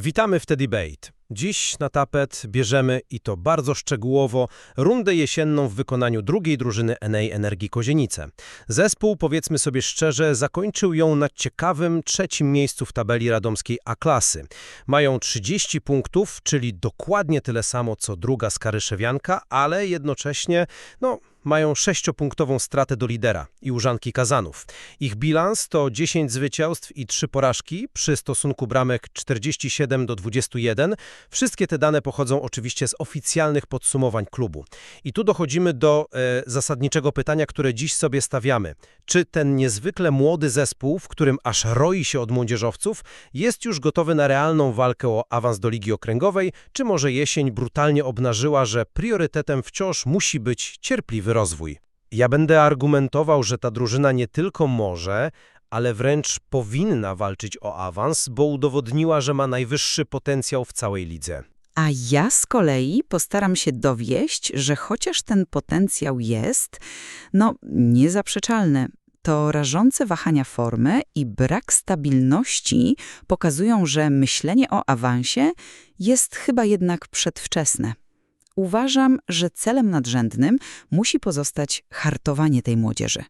Witamy w The Debate. Dziś na tapet bierzemy, i to bardzo szczegółowo, rundę jesienną w wykonaniu drugiej drużyny NA Energii Kozienice. Zespół, powiedzmy sobie szczerze, zakończył ją na ciekawym trzecim miejscu w tabeli radomskiej A-klasy. Mają 30 punktów, czyli dokładnie tyle samo co druga Skaryszewianka, ale jednocześnie, no, mają sześciopunktową stratę do lidera i Użanki Kazanów. Ich bilans to 10 zwycięstw i 3 porażki przy stosunku bramek 47 do 21. Wszystkie te dane pochodzą oczywiście z oficjalnych podsumowań klubu. I tu dochodzimy do e, zasadniczego pytania, które dziś sobie stawiamy. Czy ten niezwykle młody zespół, w którym aż roi się od młodzieżowców, jest już gotowy na realną walkę o awans do Ligi Okręgowej, czy może jesień brutalnie obnażyła, że priorytetem wciąż musi być cierpliwy rozwój? Ja będę argumentował, że ta drużyna nie tylko może, ale wręcz powinna walczyć o awans, bo udowodniła, że ma najwyższy potencjał w całej lidze. A ja z kolei postaram się dowieść, że chociaż ten potencjał jest, no niezaprzeczalny, to rażące wahania formy i brak stabilności pokazują, że myślenie o awansie jest chyba jednak przedwczesne. Uważam, że celem nadrzędnym musi pozostać hartowanie tej młodzieży.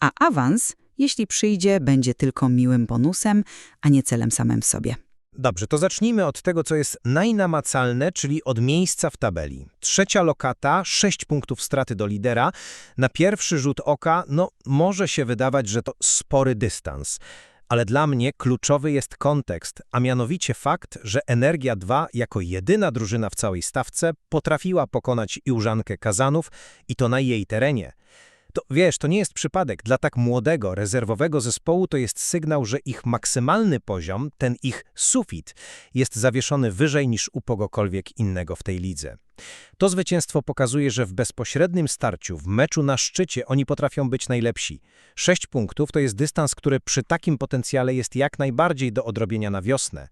A awans, jeśli przyjdzie, będzie tylko miłym bonusem, a nie celem samym w sobie. Dobrze, to zacznijmy od tego, co jest najnamacalne, czyli od miejsca w tabeli. Trzecia lokata, 6 punktów straty do lidera. Na pierwszy rzut oka, no, może się wydawać, że to spory dystans. Ale dla mnie kluczowy jest kontekst, a mianowicie fakt, że Energia 2 jako jedyna drużyna w całej stawce potrafiła pokonać Iłżankę Kazanów i to na jej terenie. To wiesz, to nie jest przypadek. Dla tak młodego, rezerwowego zespołu to jest sygnał, że ich maksymalny poziom, ten ich sufit, jest zawieszony wyżej niż u kogokolwiek innego w tej lidze. To zwycięstwo pokazuje, że w bezpośrednim starciu, w meczu na szczycie oni potrafią być najlepsi. Sześć punktów to jest dystans, który przy takim potencjale jest jak najbardziej do odrobienia na wiosnę.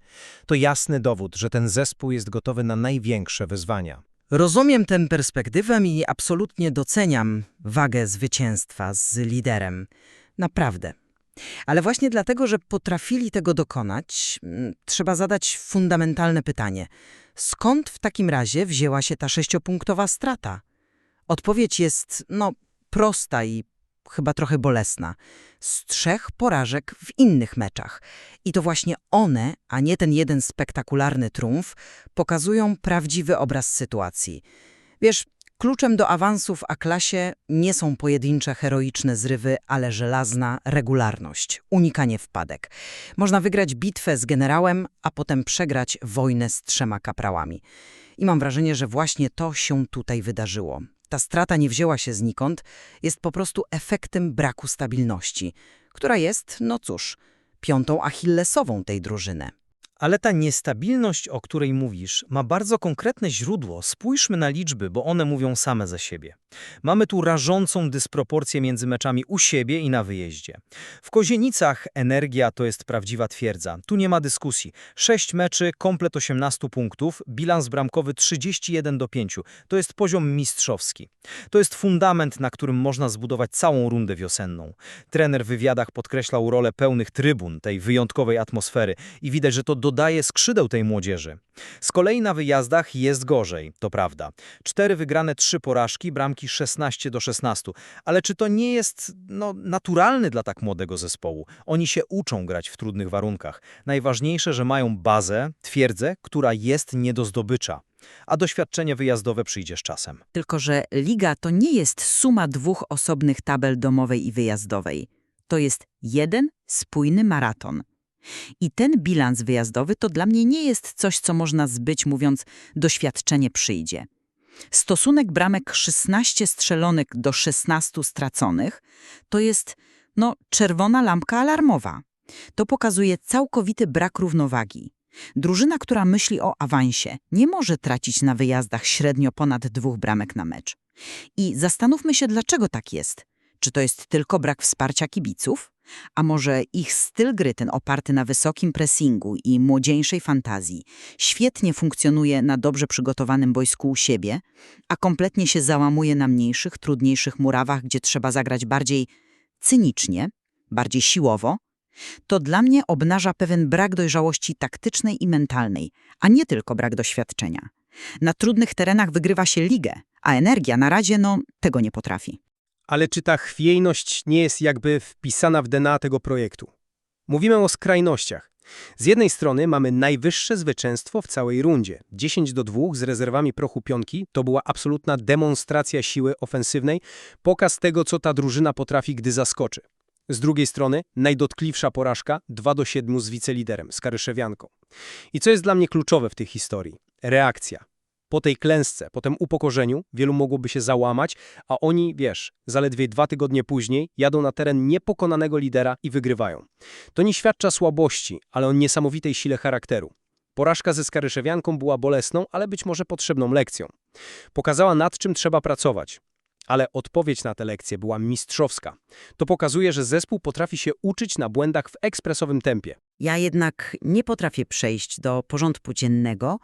To jasny dowód, że ten zespół jest gotowy na największe wyzwania. Rozumiem tę perspektywę i absolutnie doceniam wagę zwycięstwa z liderem. Naprawdę. Ale właśnie dlatego, że potrafili tego dokonać, mm, trzeba zadać fundamentalne pytanie. Skąd w takim razie wzięła się ta sześciopunktowa strata? Odpowiedź jest, no, prosta i chyba trochę bolesna. Z trzech porażek w innych meczach. I to właśnie one, a nie ten jeden spektakularny triumf, pokazują prawdziwy obraz sytuacji. Wiesz, kluczem do awansów A-klasie nie są pojedyncze heroiczne zrywy, ale żelazna regularność, unikanie wpadek. Można wygrać bitwę z generałem, a potem przegrać wojnę z trzema kaprałami. I mam wrażenie, że właśnie to się tutaj wydarzyło. Ta strata nie wzięła się znikąd, jest po prostu efektem braku stabilności, która jest, no cóż, piątą achillesową tej drużyny. Ale ta niestabilność, o której mówisz, ma bardzo konkretne źródło. Spójrzmy na liczby, bo one mówią same za siebie. Mamy tu rażącą dysproporcję między meczami u siebie i na wyjeździe. W Kozienicach energia to jest prawdziwa twierdza. Tu nie ma dyskusji. Sześć meczy, komplet 18 punktów, bilans bramkowy 31 do 5. To jest poziom mistrzowski. To jest fundament, na którym można zbudować całą rundę wiosenną. Trener w wywiadach podkreślał rolę pełnych trybun, tej wyjątkowej atmosfery i widać, że to dodaje skrzydeł tej młodzieży. Z kolei na wyjazdach jest gorzej, to prawda. Cztery wygrane, trzy porażki, bramki 16 do 16. Ale czy to nie jest no, naturalny dla tak młodego zespołu? Oni się uczą grać w trudnych warunkach. Najważniejsze, że mają bazę, twierdzę, która jest nie do zdobycia. A doświadczenie wyjazdowe przyjdzie z czasem. Tylko, że liga to nie jest suma dwóch osobnych tabel domowej i wyjazdowej. To jest jeden spójny maraton. I ten bilans wyjazdowy to dla mnie nie jest coś, co można zbyć, mówiąc doświadczenie przyjdzie. Stosunek bramek 16 strzelonych do 16 straconych to jest, no, czerwona lampka alarmowa. To pokazuje całkowity brak równowagi. Drużyna, która myśli o awansie, nie może tracić na wyjazdach średnio ponad dwóch bramek na mecz. I zastanówmy się, dlaczego tak jest. Czy to jest tylko brak wsparcia kibiców? A może ich styl gry, ten oparty na wysokim pressingu i młodzieńszej fantazji, świetnie funkcjonuje na dobrze przygotowanym boisku u siebie, a kompletnie się załamuje na mniejszych, trudniejszych murawach, gdzie trzeba zagrać bardziej cynicznie, bardziej siłowo? To dla mnie obnaża pewien brak dojrzałości taktycznej i mentalnej, a nie tylko brak doświadczenia. Na trudnych terenach wygrywa się ligę, a energia na razie, no, tego nie potrafi. Ale czy ta chwiejność nie jest jakby wpisana w DNA tego projektu? Mówimy o skrajnościach. Z jednej strony mamy najwyższe zwycięstwo w całej rundzie. 10 do 2 z rezerwami prochu pionki to była absolutna demonstracja siły ofensywnej, pokaz tego, co ta drużyna potrafi, gdy zaskoczy. Z drugiej strony najdotkliwsza porażka 2 do 7 z wiceliderem, z Karyszewianką. I co jest dla mnie kluczowe w tej historii? Reakcja. Po tej klęsce, po tym upokorzeniu, wielu mogłoby się załamać, a oni, wiesz, zaledwie dwa tygodnie później jadą na teren niepokonanego lidera i wygrywają. To nie świadcza słabości, ale o niesamowitej sile charakteru. Porażka ze Skaryszewianką była bolesną, ale być może potrzebną lekcją. Pokazała nad czym trzeba pracować. Ale odpowiedź na tę lekcję była mistrzowska. To pokazuje, że zespół potrafi się uczyć na błędach w ekspresowym tempie. Ja jednak nie potrafię przejść do porządku dziennego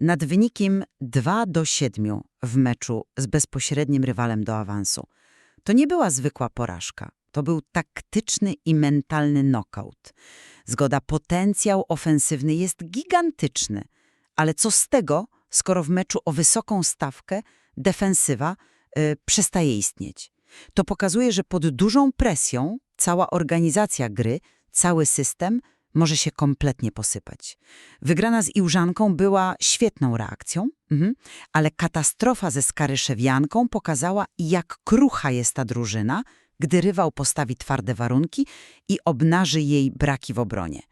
nad wynikiem 2 do 7 w meczu z bezpośrednim rywalem do awansu. To nie była zwykła porażka. To był taktyczny i mentalny knockout. Zgoda, potencjał ofensywny jest gigantyczny. Ale co z tego, skoro w meczu o wysoką stawkę defensywa y, przestaje istnieć? To pokazuje, że pod dużą presją cała organizacja gry, cały system może się kompletnie posypać. Wygrana z Iłżanką była świetną reakcją, mhm, ale katastrofa ze Skaryszewianką pokazała, jak krucha jest ta drużyna, gdy rywal postawi twarde warunki i obnaży jej braki w obronie.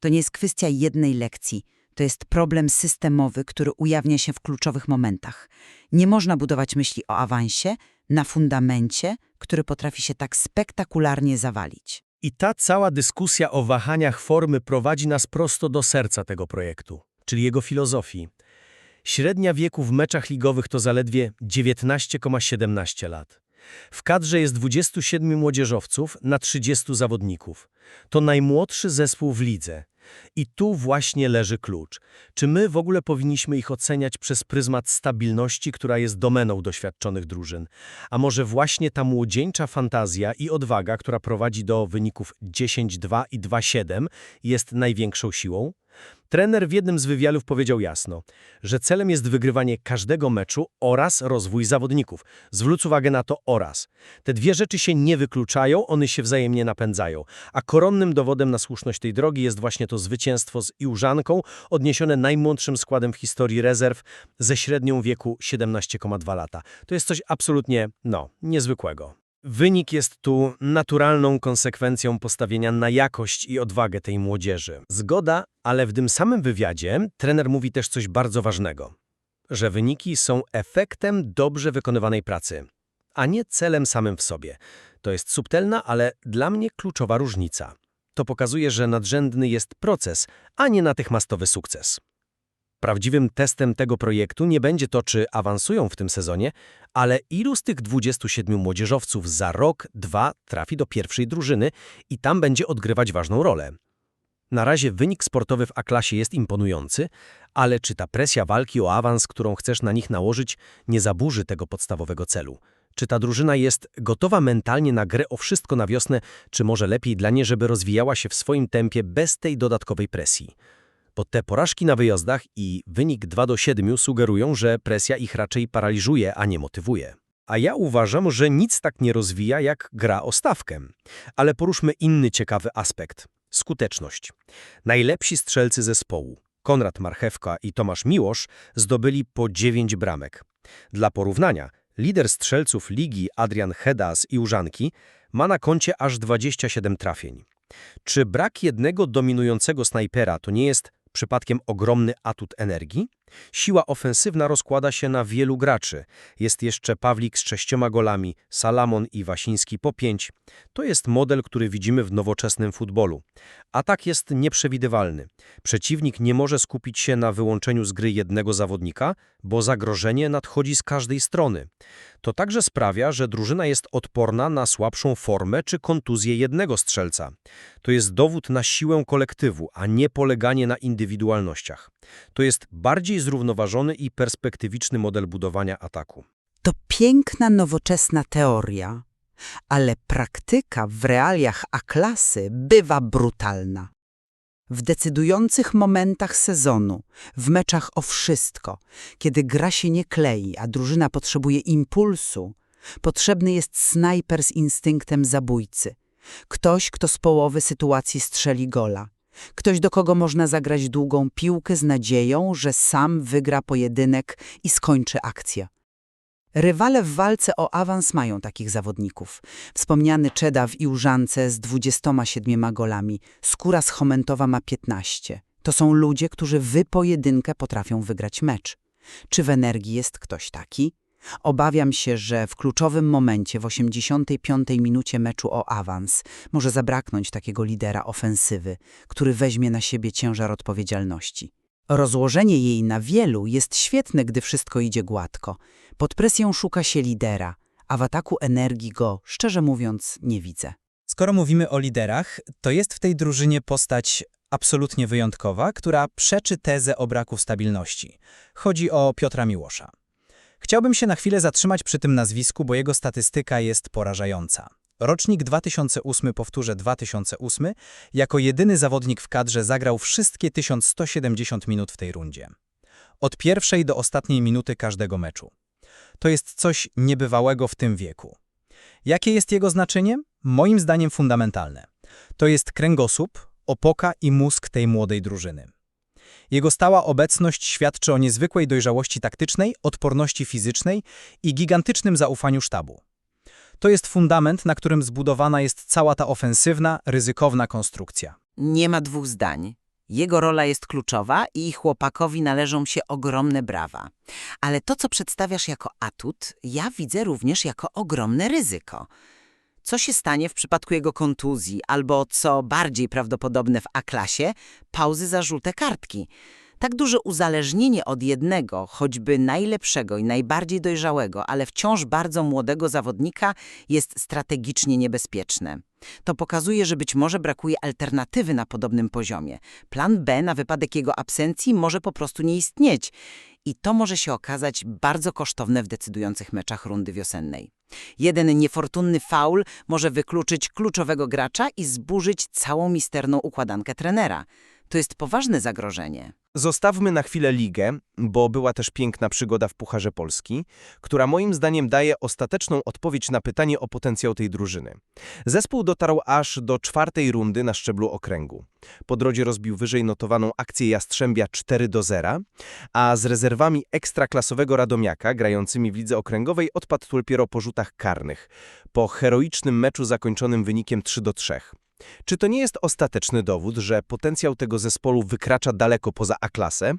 To nie jest kwestia jednej lekcji, to jest problem systemowy, który ujawnia się w kluczowych momentach. Nie można budować myśli o awansie na fundamencie, który potrafi się tak spektakularnie zawalić. I ta cała dyskusja o wahaniach formy prowadzi nas prosto do serca tego projektu, czyli jego filozofii. Średnia wieku w meczach ligowych to zaledwie 19,17 lat. W kadrze jest 27 młodzieżowców na 30 zawodników. To najmłodszy zespół w lidze. I tu właśnie leży klucz. Czy my w ogóle powinniśmy ich oceniać przez pryzmat stabilności, która jest domeną doświadczonych drużyn? A może właśnie ta młodzieńcza fantazja i odwaga, która prowadzi do wyników 10-2 i 2-7 jest największą siłą? Trener w jednym z wywiadów powiedział jasno, że celem jest wygrywanie każdego meczu oraz rozwój zawodników. Zwróć uwagę na to oraz. Te dwie rzeczy się nie wykluczają, one się wzajemnie napędzają. A koronnym dowodem na słuszność tej drogi jest właśnie to zwycięstwo z Iłżanką, odniesione najmłodszym składem w historii rezerw ze średnią wieku 17,2 lata. To jest coś absolutnie, no, niezwykłego. Wynik jest tu naturalną konsekwencją postawienia na jakość i odwagę tej młodzieży. Zgoda, ale w tym samym wywiadzie trener mówi też coś bardzo ważnego. Że wyniki są efektem dobrze wykonywanej pracy, a nie celem samym w sobie. To jest subtelna, ale dla mnie kluczowa różnica. To pokazuje, że nadrzędny jest proces, a nie natychmiastowy sukces. Prawdziwym testem tego projektu nie będzie to, czy awansują w tym sezonie, ale ilu z tych 27 młodzieżowców za rok, dwa trafi do pierwszej drużyny i tam będzie odgrywać ważną rolę. Na razie wynik sportowy w A-klasie jest imponujący, ale czy ta presja walki o awans, którą chcesz na nich nałożyć, nie zaburzy tego podstawowego celu? Czy ta drużyna jest gotowa mentalnie na grę o wszystko na wiosnę, czy może lepiej dla niej, żeby rozwijała się w swoim tempie bez tej dodatkowej presji? Bo te porażki na wyjazdach i wynik 2 do 7 sugerują, że presja ich raczej paraliżuje, a nie motywuje. A ja uważam, że nic tak nie rozwija jak gra o stawkę. Ale poruszmy inny ciekawy aspekt – skuteczność. Najlepsi strzelcy zespołu, Konrad Marchewka i Tomasz Miłosz, zdobyli po 9 bramek. Dla porównania, lider strzelców ligi Adrian Heda z Iłżanki ma na koncie aż 27 trafień. Czy brak jednego dominującego snajpera to nie jest przypadkiem ogromny atut energii? Siła ofensywna rozkłada się na wielu graczy. Jest jeszcze Pawlik z sześcioma golami, Salamon i Wasiński po pięć. To jest model, który widzimy w nowoczesnym futbolu. Atak jest nieprzewidywalny. Przeciwnik nie może skupić się na wyłączeniu z gry jednego zawodnika, bo zagrożenie nadchodzi z każdej strony. To także sprawia, że drużyna jest odporna na słabszą formę czy kontuzję jednego strzelca. To jest dowód na siłę kolektywu, a nie poleganie na indywidualnościach. To jest bardziej zrównoważony i perspektywiczny model budowania ataku. To piękna, nowoczesna teoria, ale praktyka w realiach A-klasy bywa brutalna. W decydujących momentach sezonu, w meczach o wszystko, kiedy gra się nie klei, a drużyna potrzebuje impulsu, potrzebny jest snajper z instynktem zabójcy. Ktoś, kto z połowy sytuacji strzeli gola. Ktoś, do kogo można zagrać długą piłkę z nadzieją, że sam wygra pojedynek i skończy akcję. Rywale w walce o awans mają takich zawodników. Wspomniany Czeda w Iłżance z 27 golami, Skóra z Chomentowa ma 15. To są ludzie, którzy w pojedynkę potrafią wygrać mecz. Czy w Energii jest ktoś taki? Obawiam się, że w kluczowym momencie, w 85 minucie meczu o awans, może zabraknąć takiego lidera ofensywy, który weźmie na siebie ciężar odpowiedzialności. Rozłożenie jej na wielu jest świetne, gdy wszystko idzie gładko. Pod presją szuka się lidera, a w ataku energii go, szczerze mówiąc, nie widzę. Skoro mówimy o liderach, to jest w tej drużynie postać absolutnie wyjątkowa, która przeczy tezę o braku stabilności. Chodzi o Piotra Miłosza. Chciałbym się na chwilę zatrzymać przy tym nazwisku, bo jego statystyka jest porażająca. Rocznik 2008, powtórzę 2008, jako jedyny zawodnik w kadrze zagrał wszystkie 1170 minut w tej rundzie. Od pierwszej do ostatniej minuty każdego meczu. To jest coś niebywałego w tym wieku. Jakie jest jego znaczenie? Moim zdaniem fundamentalne. To jest kręgosłup, opoka i mózg tej młodej drużyny. Jego stała obecność świadczy o niezwykłej dojrzałości taktycznej, odporności fizycznej i gigantycznym zaufaniu sztabu. To jest fundament, na którym zbudowana jest cała ta ofensywna, ryzykowna konstrukcja. Nie ma dwóch zdań. Jego rola jest kluczowa i chłopakowi należą się ogromne brawa. Ale to, co przedstawiasz jako atut, ja widzę również jako ogromne ryzyko. Co się stanie w przypadku jego kontuzji, albo co bardziej prawdopodobne w A-klasie, pauzy za żółte kartki? Tak duże uzależnienie od jednego, choćby najlepszego i najbardziej dojrzałego, ale wciąż bardzo młodego zawodnika jest strategicznie niebezpieczne. To pokazuje, że być może brakuje alternatywy na podobnym poziomie. Plan B na wypadek jego absencji może po prostu nie istnieć. I to może się okazać bardzo kosztowne w decydujących meczach rundy wiosennej. Jeden niefortunny faul może wykluczyć kluczowego gracza i zburzyć całą misterną układankę trenera. To jest poważne zagrożenie. Zostawmy na chwilę ligę, bo była też piękna przygoda w Pucharze Polski, która moim zdaniem daje ostateczną odpowiedź na pytanie o potencjał tej drużyny. Zespół dotarł aż do czwartej rundy na szczeblu okręgu. Po drodze rozbił wyżej notowaną akcję Jastrzębia 4 do 0, a z rezerwami ekstraklasowego Radomiaka grającymi w lidze okręgowej odpadł dopiero po rzutach karnych, po heroicznym meczu zakończonym wynikiem 3 do 3. Czy to nie jest ostateczny dowód, że potencjał tego zespołu wykracza daleko poza A-klasę?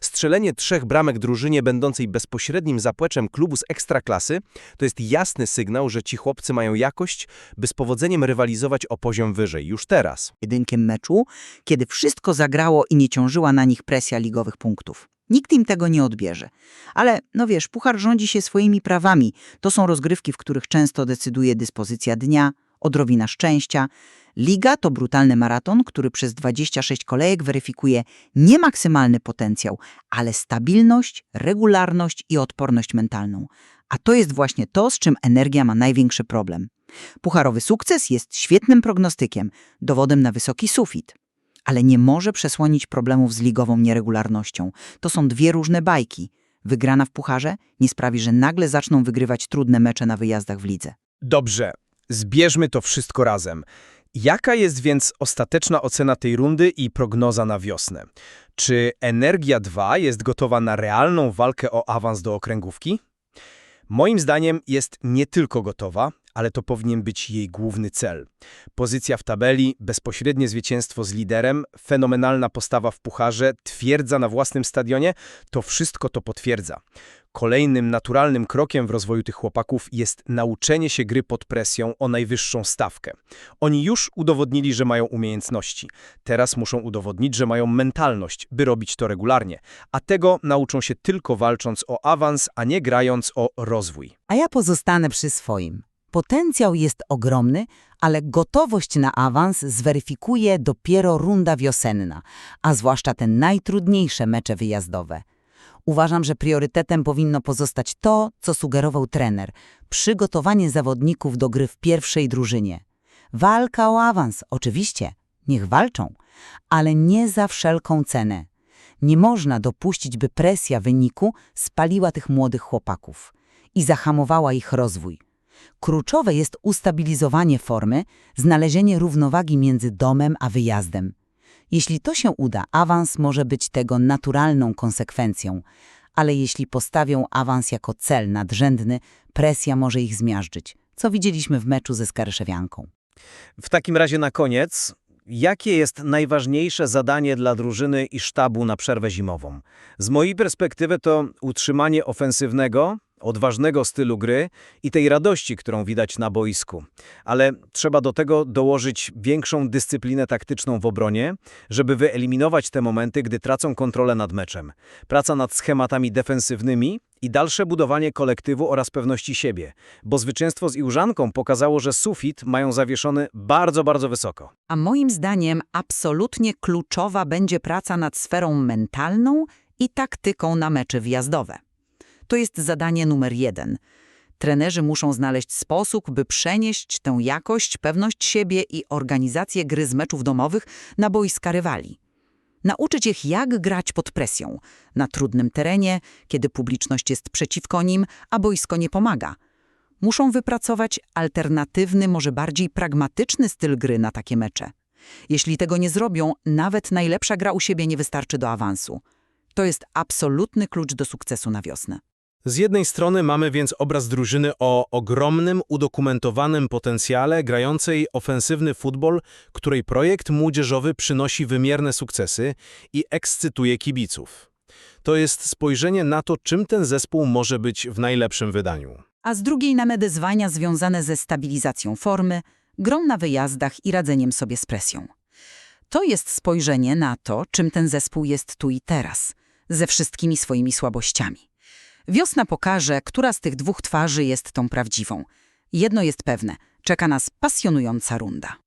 Strzelenie trzech bramek drużynie będącej bezpośrednim zapłeczem klubu z ekstraklasy to jest jasny sygnał, że ci chłopcy mają jakość, by z powodzeniem rywalizować o poziom wyżej już teraz. Jedynkiem meczu, kiedy wszystko zagrało i nie ciążyła na nich presja ligowych punktów. Nikt im tego nie odbierze. Ale, no wiesz, puchar rządzi się swoimi prawami. To są rozgrywki, w których często decyduje dyspozycja dnia, odrobina szczęścia. Liga to brutalny maraton, który przez 26 kolejek weryfikuje nie maksymalny potencjał, ale stabilność, regularność i odporność mentalną. A to jest właśnie to, z czym energia ma największy problem. Pucharowy sukces jest świetnym prognostykiem, dowodem na wysoki sufit. Ale nie może przesłonić problemów z ligową nieregularnością. To są dwie różne bajki. Wygrana w pucharze nie sprawi, że nagle zaczną wygrywać trudne mecze na wyjazdach w lidze. Dobrze, zbierzmy to wszystko razem. Jaka jest więc ostateczna ocena tej rundy i prognoza na wiosnę? Czy Energia 2 jest gotowa na realną walkę o awans do okręgówki? Moim zdaniem jest nie tylko gotowa, ale to powinien być jej główny cel. Pozycja w tabeli, bezpośrednie zwycięstwo z liderem, fenomenalna postawa w pucharze, twierdza na własnym stadionie, to wszystko to potwierdza. Kolejnym naturalnym krokiem w rozwoju tych chłopaków jest nauczenie się gry pod presją o najwyższą stawkę. Oni już udowodnili, że mają umiejętności. Teraz muszą udowodnić, że mają mentalność, by robić to regularnie. A tego nauczą się tylko walcząc o awans, a nie grając o rozwój. A ja pozostanę przy swoim. Potencjał jest ogromny, ale gotowość na awans zweryfikuje dopiero runda wiosenna, a zwłaszcza te najtrudniejsze mecze wyjazdowe. Uważam, że priorytetem powinno pozostać to, co sugerował trener przygotowanie zawodników do gry w pierwszej drużynie. Walka o awans, oczywiście, niech walczą, ale nie za wszelką cenę. Nie można dopuścić, by presja wyniku spaliła tych młodych chłopaków i zahamowała ich rozwój. Kluczowe jest ustabilizowanie formy, znalezienie równowagi między domem a wyjazdem. Jeśli to się uda, awans może być tego naturalną konsekwencją, ale jeśli postawią awans jako cel nadrzędny, presja może ich zmiażdżyć, co widzieliśmy w meczu ze Skaryszewianką. W takim razie na koniec, jakie jest najważniejsze zadanie dla drużyny i sztabu na przerwę zimową? Z mojej perspektywy to utrzymanie ofensywnego, odważnego stylu gry i tej radości, którą widać na boisku. Ale trzeba do tego dołożyć większą dyscyplinę taktyczną w obronie, żeby wyeliminować te momenty, gdy tracą kontrolę nad meczem. Praca nad schematami defensywnymi i dalsze budowanie kolektywu oraz pewności siebie, bo zwycięstwo z Iłżanką pokazało, że sufit mają zawieszony bardzo, bardzo wysoko. A moim zdaniem absolutnie kluczowa będzie praca nad sferą mentalną i taktyką na mecze wjazdowe. To jest zadanie numer jeden. Trenerzy muszą znaleźć sposób, by przenieść tę jakość, pewność siebie i organizację gry z meczów domowych na boiska rywali. Nauczyć ich, jak grać pod presją, na trudnym terenie, kiedy publiczność jest przeciwko nim, a boisko nie pomaga. Muszą wypracować alternatywny, może bardziej pragmatyczny styl gry na takie mecze. Jeśli tego nie zrobią, nawet najlepsza gra u siebie nie wystarczy do awansu. To jest absolutny klucz do sukcesu na wiosnę. Z jednej strony mamy więc obraz drużyny o ogromnym, udokumentowanym potencjale grającej ofensywny futbol, której projekt młodzieżowy przynosi wymierne sukcesy i ekscytuje kibiców. To jest spojrzenie na to, czym ten zespół może być w najlepszym wydaniu. A z drugiej mamy wyzwania związane ze stabilizacją formy, grą na wyjazdach i radzeniem sobie z presją. To jest spojrzenie na to, czym ten zespół jest tu i teraz, ze wszystkimi swoimi słabościami. Wiosna pokaże, która z tych dwóch twarzy jest tą prawdziwą. Jedno jest pewne, czeka nas pasjonująca runda.